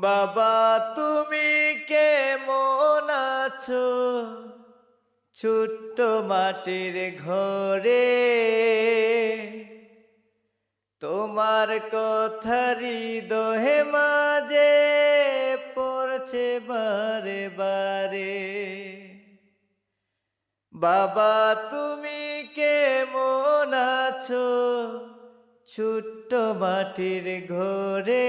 বাবা, তুমি কে কেমন আছো? ছোট্ট মাটির ঘরে। তোমার কথা হৃদয়ে মাঝে পড়ছে বারে বারে বাবা, তুমি কে কেমন আছো? ছোট্ট মাটির ঘরে।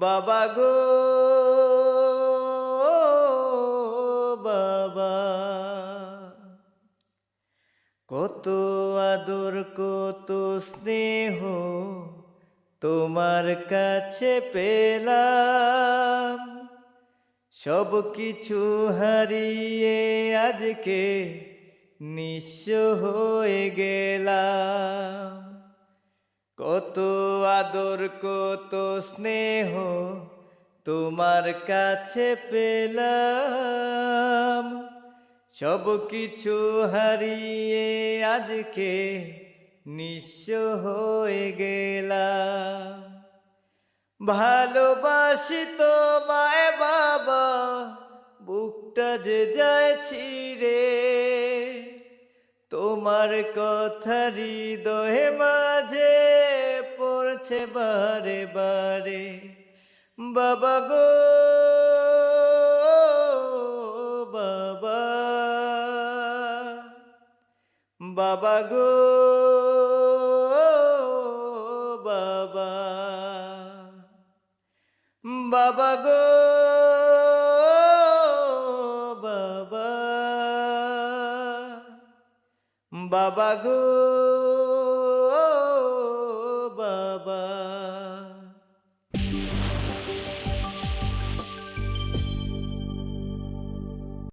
বাবা গো, বাবা। কত আদর, কত স্নেহ তোমার কাছে পেলাম। সব কিছু হারিয়ে আজকে নিঃস্ব হয়ে গেলাম। কত আদর, কত স্নেহ তোমার কাছে পেলাম। সব কিছু হারিয়ে আজকে নিঃস্ব হয়ে গেলাম। ভালোবাসি তো তোমায় বাবা, বুকটা যে যায় ছিঁড়ে। তোমার কথা হৃদয়ে মাঝে পড়ছে বারে বারে। বাবা গো বাবা। বাবা গো বাবা। বাবা গো বাবা। বাবা গো।